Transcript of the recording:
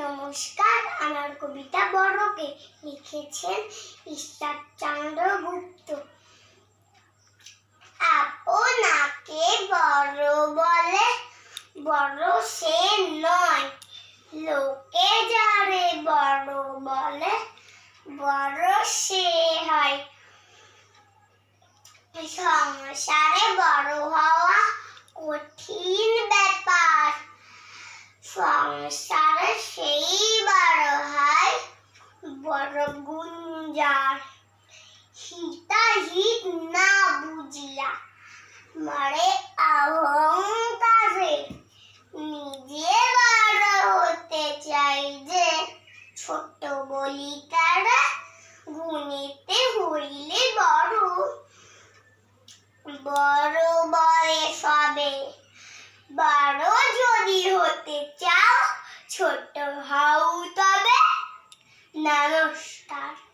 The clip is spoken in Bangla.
নমস্কার। আমার কবিতা বড়কে লিখেছেন ঈশ্বরচন্দ্র গুপ্ত। আপনাকে বড় বলে, বড় সে নয়। লোকে যারে বড় বলে, বড় সে হয়। সংসারে বড় হওয়া কঠিন ব্যাপার। সংসারে সেই বড় হয় বড় গুঞ্জার হিতাহিত না বুঝিয়া মারে অহংকারে নিজে বড় হতে চাই যে ছোট বলি তারা গুণিতে হইলে বড়। বড় বয়স হবে। বড় যদি হতে চাও ছোট হও তবে। নমস্কার।